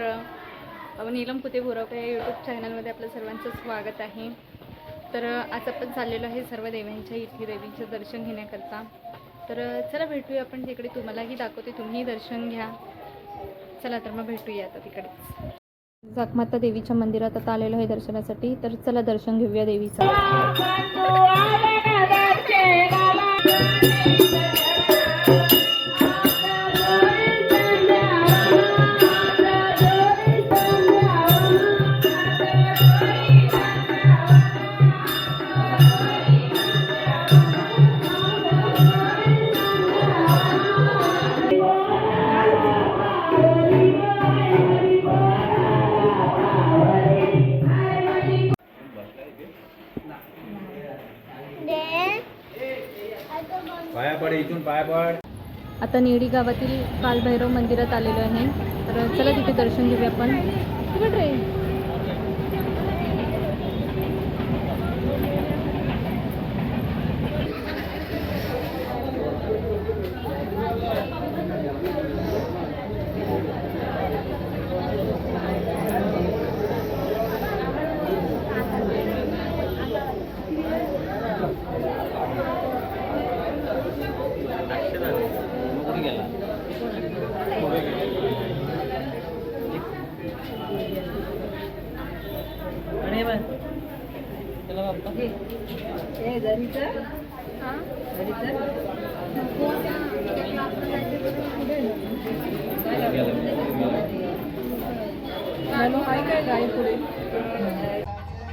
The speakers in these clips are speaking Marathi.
महाराष्ट्र नीलम कुते बोरवकर या यूट्यूब चॅनलमध्ये आपलं सर्वांचं स्वागत आहे. तर आज आपण चाललेलो आहे सर्व देवांच्या इथे देवीचं दर्शन घेण्याकरता. तर चला भेटूया आपण तिकडे. तुम्हालाही दाखवते. तुम्ही दर्शन घ्या. चला तर मग भेटूया आता तिकडे. जाकमाता देवीच्या मंदिरात आता आलेलो आहे दर्शनासाठी. तर चला दर्शन घेऊया देवीचं. पाया पड इथून पाया पड. आता नेडी गावातील कालभैरव मंदिरात आलेलो आहे. तर चला तिथे दर्शन घेऊया आपण. कुठं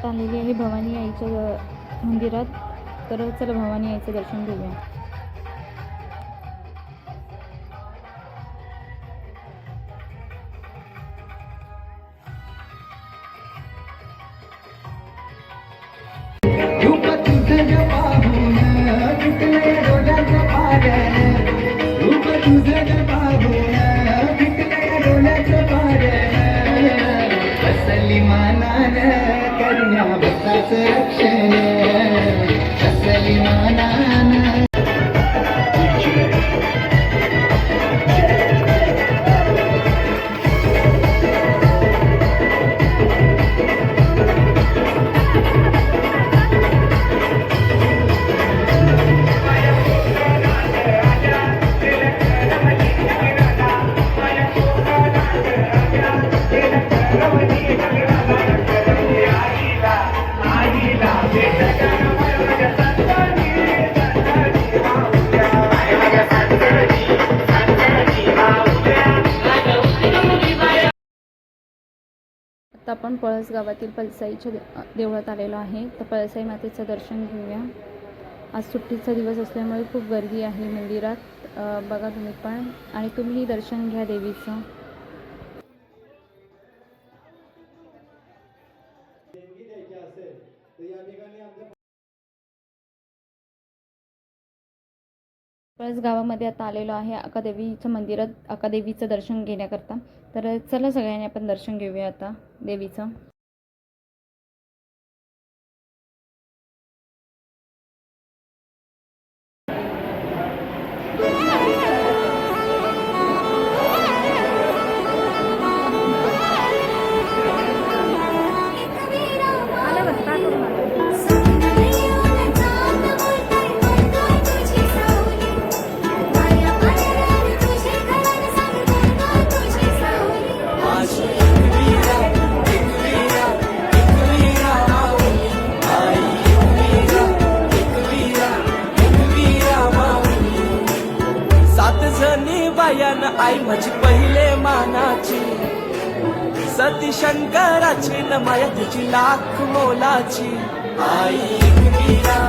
आलेली आहे भवानी आईच्या मंदिरात तर चला भवानी आईचं दर्शन घेऊया. असली मानान करण्या भक्ताचं रक्षण. असली मानान आता आपण पळस गावातील पळसाईच्या देवळात आलेलो आहे. तर पळसाई मातेचं दर्शन घेऊया. आज सुट्टीचा दिवस असल्यामुळे खूप गर्दी आहे मंदिरात. बघा तुम्ही पण. आणि तुम्हीही दर्शन घ्या देवीचं. पळस गावामध्ये आता आलेलो आहे अकादेवीचं मंदिरात अकादेवीचं दर्शन घेण्याकरता. तर चला सगळ्यांनी आपण दर्शन घेऊया आता देवीचं. सात जणी बायान आई माझी पहिले मानाची. सती शंकराची न माया तुझी लाख मोलाची. आई एकवीरा